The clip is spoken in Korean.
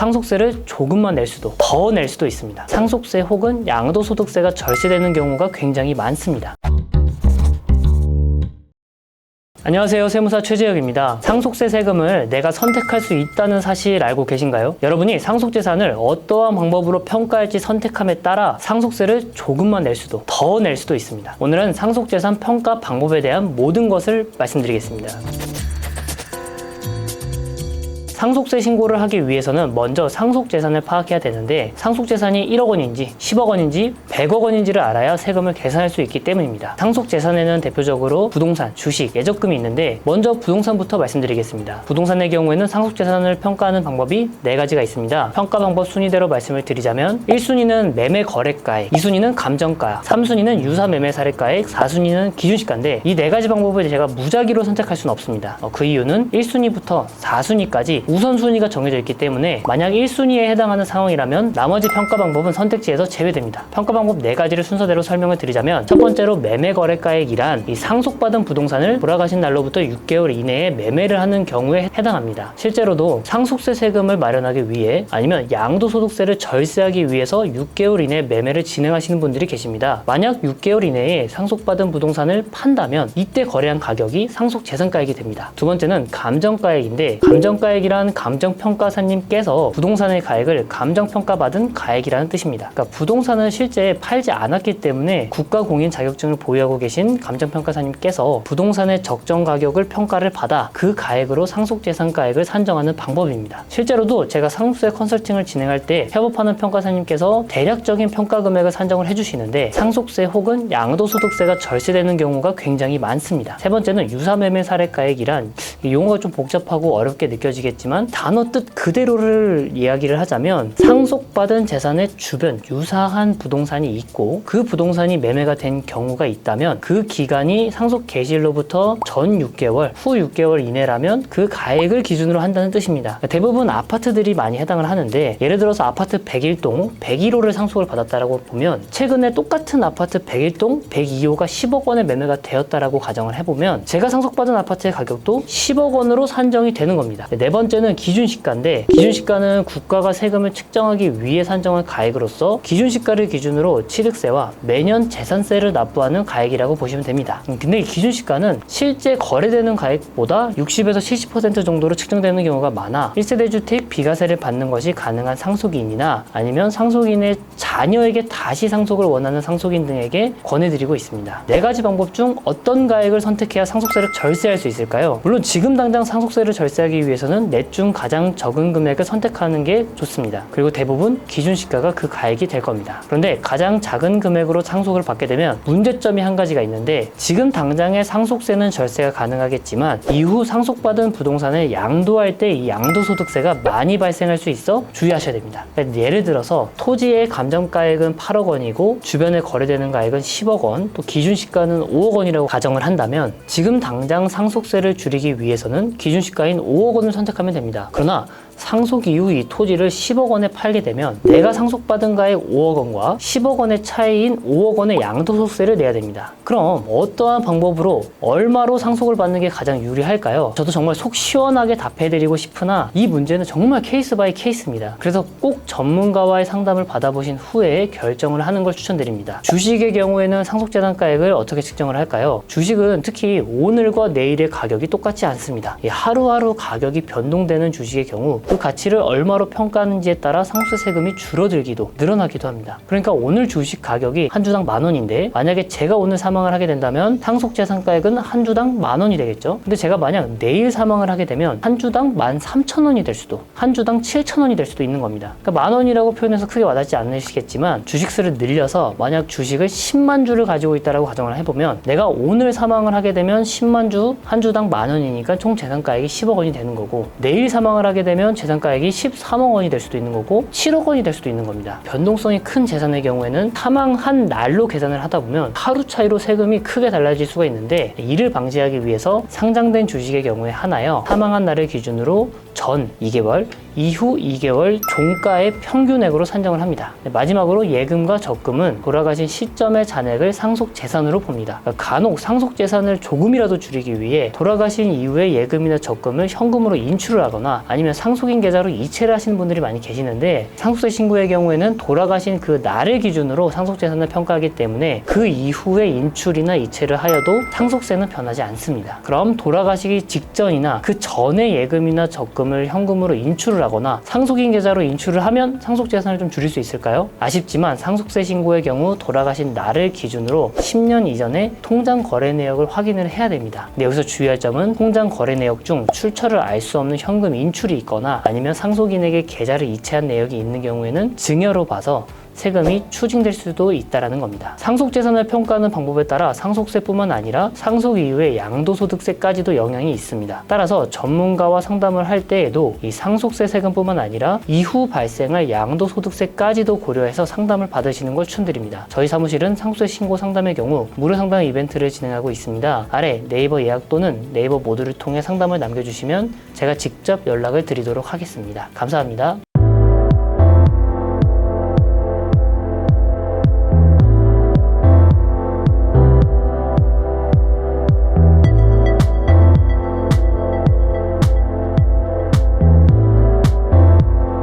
상속세를 조금만 낼 수도 더 낼 수도 있습니다. 상속세 혹은 양도소득세가 절세되는 경우가 굉장히 많습니다. 안녕하세요. 세무사 최재혁입니다. 상속세 세금을 내가 선택할 수 있다는 사실 알고 계신가요? 여러분이 상속재산을 어떠한 방법으로 평가할지 선택함에 따라 상속세를 조금만 낼 수도 더 낼 수도 있습니다. 오늘은 상속재산 평가 방법에 대한 모든 것을 말씀드리겠습니다. 상속세 신고를 하기 위해서는 먼저 상속재산을 파악해야 되는데 상속재산이 1억 원인지 10억 원인지 100억 원인지를 알아야 세금을 계산할 수 있기 때문입니다. 상속 재산에는 대표적으로 부동산, 주식, 예적금이 있는데 먼저 부동산부터 말씀드리겠습니다. 부동산의 경우에는 상속 재산을 평가하는 방법이 네 가지가 있습니다. 평가 방법 순위대로 말씀을 드리자면 1순위는 매매 거래가액, 2순위는 감정가, 3순위는 유사 매매 사례가액, 4순위는 기준시가인데 이 네 가지 방법을 제가 무작위로 선택할 수는 없습니다. 어, 그 이유는 1순위부터 4순위까지 우선순위가 정해져 있기 때문에 만약 1순위에 해당하는 상황이라면 나머지 평가 방법은 선택지에서 제외됩니다. 평가 방법 네 가지를 순서대로 설명을 드리자면 첫 번째로 매매 거래가액이란 이 상속받은 부동산을 돌아가신 날로부터 6개월 이내에 매매를 하는 경우에 해당합니다. 실제로도 상속세 세금을 마련하기 위해 아니면 양도소득세를 절세하기 위해서 6개월 이내 매매를 진행하시는 분들이 계십니다. 만약 6개월 이내에 상속받은 부동산을 판다면 이때 거래한 가격이 상속재산가액이 됩니다. 두 번째는 감정가액인데 감정가액이란 감정평가사님께서 부동산의 가액을 감정평가받은 가액이라는 뜻입니다. 그러니까 부동산을 실제 팔지 않았기 때문에 국가공인 자격증을 보유하고 계신 감정평가사님께서 부동산의 적정 가격을 평가를 받아 그 가액으로 상속재산가액을 산정하는 방법입니다. 실제로도 제가 상속세 컨설팅을 진행할 때 협업하는 평가사님께서 대략적인 평가 금액을 산정을 해주시는데 상속세 혹은 양도소득세가 절세되는 경우가 굉장히 많습니다. 세 번째는 유사매매 사례가액이란 이 용어가 좀 복잡하고 어렵게 느껴지겠지만 단어 뜻 그대로를 이야기를 하자면 상속받은 재산의 주변 유사한 부동산 이 있고 그 부동산이 매매가 된 경우가 있다면 그 기간이 상속 개시일로부터 전 6개월, 후 6개월 이내라면 그 가액을 기준으로 한다는 뜻입니다. 대부분 아파트들이 많이 해당을 하는데 예를 들어서 아파트 101동 101호를 상속을 받았다라고 보면 최근에 똑같은 아파트 101동 102호가 10억 원에 매매가 되었다라고 가정을 해보면 제가 상속받은 아파트의 가격도 10억 원으로 산정이 되는 겁니다. 네 번째는 기준 시가인데 기준 시가는 국가가 세금을 측정하기 위해 산정한 가액으로서 기준 시가를 기준으로 취득세와 매년 재산세를 납부하는 가액이라고 보시면 됩니다. 음, 근데 이 기준 시가는 실제 거래되는 가액보다 60에서 70% 정도로 측정되는 경우가 많아 1세대 주택 비과세를 받는 것이 가능한 상속인이나 아니면 상속인의 자녀에게 다시 상속을 원하는 상속인 등에게 권해드리고 있습니다. 네 가지 방법 중 어떤 가액을 선택해야 상속세를 절세할 수 있을까요? 물론 지금 당장 상속세를 절세하기 위해서는 넷 중 가장 적은 금액을 선택하는 게 좋습니다. 그리고 대부분 기준 시가가 그 가액이 될 겁니다. 그런데 가장 작은 금액으로 상속을 받게 되면 문제점이 한 가지가 있는데 지금 당장의 상속세는 절세가 가능하겠지만 이후 상속받은 부동산을 양도할 때 이 양도소득세가 많이 발생할 수 있어 주의하셔야 됩니다. 그러니까 예를 들어서 토지의 감정가액은 8억 원이고 주변에 거래되는 가액은 10억 원, 또 기준시가는 5억 원이라고 가정을 한다면 지금 당장 상속세를 줄이기 위해서는 기준시가인 5억 원을 선택하면 됩니다. 그러나 상속 이후 이 토지를 10억 원에 팔게 되면 내가 상속받은 가액 5억 원과 10억 원의 차이인 5억 원의 양도소득세를 내야 됩니다. 그럼 어떠한 방법으로 얼마로 상속을 받는 게 가장 유리할까요? 저도 정말 속 시원하게 답해드리고 싶으나 이 문제는 정말 케이스 바이 케이스입니다. 그래서 꼭 전문가와의 상담을 받아보신 후에 결정을 하는 걸 추천드립니다. 주식의 경우에는 상속재산가액을 어떻게 측정을 할까요? 주식은 특히 오늘과 내일의 가격이 똑같지 않습니다. 이 하루하루 가격이 변동되는 주식의 경우 그 가치를 얼마로 평가하는지에 따라 상속세 세금이 줄어들기도 늘어나기도 합니다. 그러니까 오늘 주식 가격이 한 주당 만 원인데 만약에 제가 오늘 사망을 하게 된다면 상속 재산가액은 한 주당 만 원이 되겠죠. 근데 제가 만약 내일 사망을 하게 되면 한 주당 만 삼천 원이 될 수도 한 주당 칠천 원이 될 수도 있는 겁니다. 그러니까 만 원이라고 표현해서 크게 와닿지 않으시겠지만 주식수를 늘려서 만약 주식을 10만 주를 가지고 있다라고 가정을 해보면 내가 오늘 사망을 하게 되면 10만 주 한 주당 만 원이니까 총 재산가액이 10억 원이 되는 거고 내일 사망을 하게 되면 재산가액이 13억 원이 될 수도 있는 거고 7억 원이 될 수도 있는 겁니다. 변동성이 큰 재산의 경우에는 사망한 날로 계산을 하다 보면 하루 차이로 세금이 크게 달라질 수가 있는데 이를 방지하기 위해서 상장된 주식의 경우에 하나요. 사망한 날을 기준으로 전 2개월, 이후 2개월 종가의 평균액으로 산정을 합니다. 네, 마지막으로 예금과 적금은 돌아가신 시점의 잔액을 상속 재산으로 봅니다. 그러니까 간혹 상속 재산을 조금이라도 줄이기 위해 돌아가신 이후에 예금이나 적금을 현금으로 인출을 하거나 아니면 상속 인 계좌로 이체를 하시는 분들이 많이 계시는데 상속세 신고의 경우에는 돌아가신 그 날을 기준으로 상속 재산을 평가하기 때문에 그 이후에 인출이나 이체를 하여도 상속세는 변하지 않습니다. 그럼 돌아가시기 직전이나 그 전에 예금이나 적금을 현금으로 인출을 하거나 상속인 계좌로 인출을 하면 상속 재산을 좀 줄일 수 있을까요? 아쉽지만 상속세 신고의 경우 돌아가신 날을 기준으로 10년 이전에 통장 거래 내역을 확인을 해야 됩니다. 근데 여기서 주의할 점은 통장 거래 내역 중 출처를 알 수 없는 현금 인출이 있거나 아니면 상속인에게 계좌를 이체한 내역이 있는 경우에는 증여로 봐서 세금이 추징될 수도 있다라는 겁니다. 상속 재산을 평가하는 방법에 따라 상속세뿐만 아니라 상속 이후의 양도소득세까지도 영향이 있습니다. 따라서 전문가와 상담을 할 때에도 이 상속세 세금뿐만 아니라 이후 발생할 양도소득세까지도 고려해서 상담을 받으시는 걸 추천드립니다. 저희 사무실은 상속세 신고 상담의 경우 무료 상담 이벤트를 진행하고 있습니다. 아래 네이버 예약 또는 네이버 모드를 통해 상담을 남겨주시면 제가 직접 연락을 드리도록 하겠습니다. 감사합니다.